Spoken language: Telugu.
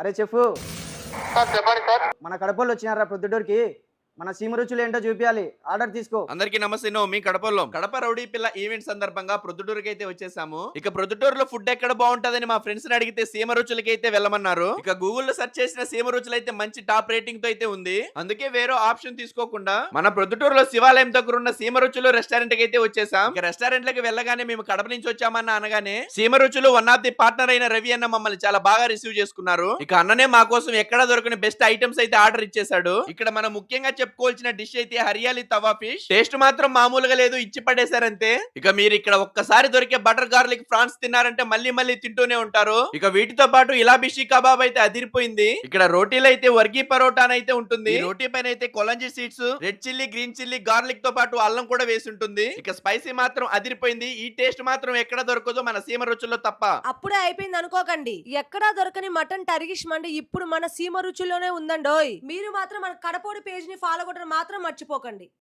అరే సార్. మన కడపలు వచ్చినారా ప్రొద్దుటూరుకి? మన సీమ రుచులు ఏంటో చూపించాలి ఆర్డర్ తీసుకో. అందరికీ నమస్తే నో మీ కడపలో. కడప రౌడీ పిల్ల ఈవెంట్ సందర్భంగా ప్రొద్దుటూరుకి అయితే వచ్చేసాము. ఇక ప్రొద్దుటూరులో ఫుడ్ ఎక్కడ బాగుంటదని మా ఫ్రెండ్స్ని అడిగితే సీమ రుచులకి అయితే వెళ్ళమన్నారు. ఇక గూగుల్లో సెర్చ్ చేసిన సీమ రుచులు అయితే మంచి టాప్ రేటింగ్తో అయితే ఉంది. అందుకే వేరే ఆప్షన్ తీసుకోకుండా మన ప్రొద్దుటూరులో శివాలయం దగ్గర ఉన్న సీమ రుచులు రెస్టారెంట్కి అయితే వచ్చేసాం. ఇక రెస్టారెంట్ లకి వెళ్ళగానే మేము కడప నుంచి వచ్చామన్న అనగానే సీమ రుచులు వన్ ఆఫ్ ది పార్ట్నర్ అయిన రవి అన్న మమ్మల్ని చాలా బాగా రిసీవ్ చేసుకున్నారు. ఇక అన్ననే మా కోసం ఎక్కడ దొరకని బెస్ట్ ఐటమ్స్ అయితే ఆర్డర్ ఇచ్చేసాడు ఇక్కడ మనం ముఖ్యంగా చెప్పుకోవాల్సిన డిష్ అయితే హరియాలి తవా ఫిష్ టేస్ట్ మాత్రం మామూలుగా లేదు ఇచ్చి పడేశారంతే. ఇక మీరు ఇక్కడ ఒక్కసారి దొరికే బటర్ గార్లిక్ ఫ్రాన్స్ తిన్నారంటే మళ్ళీ మళ్ళీ తింటూనే ఉంటారు. ఇక వీటితో పాటు ఇలా బిషి కబాబ్ అయితే అదిరిపోయింది. ఇక్కడ రోటీలు అయితే వర్గీ పరోటా అయితే ఉంటుంది. రోటీ పైన అయితే కొలంజీ seeds red chilli green chilli గార్లిక్తో పాటు అల్లం కూడా వేసి ఉంటుంది. ఇక స్పైసీ మాత్రం అదిరిపోయింది. ఈ టేస్ట్ మాత్రం ఎక్కడ దొరకదు మన సీమ రుచుల్లో తప్ప. అప్పుడే అయిపోయింది అనుకోకండి. ఎక్కడా దొరకని మటన్ టర్గిష్ మండి ఇప్పుడు మన సీమ రుచుల్లోనే ఉందండోయ్. మీరు మాత్రం మన కడపోడి పేజ్ని ఫాలో కొట్టడం మాత్రం మర్చిపోకండి.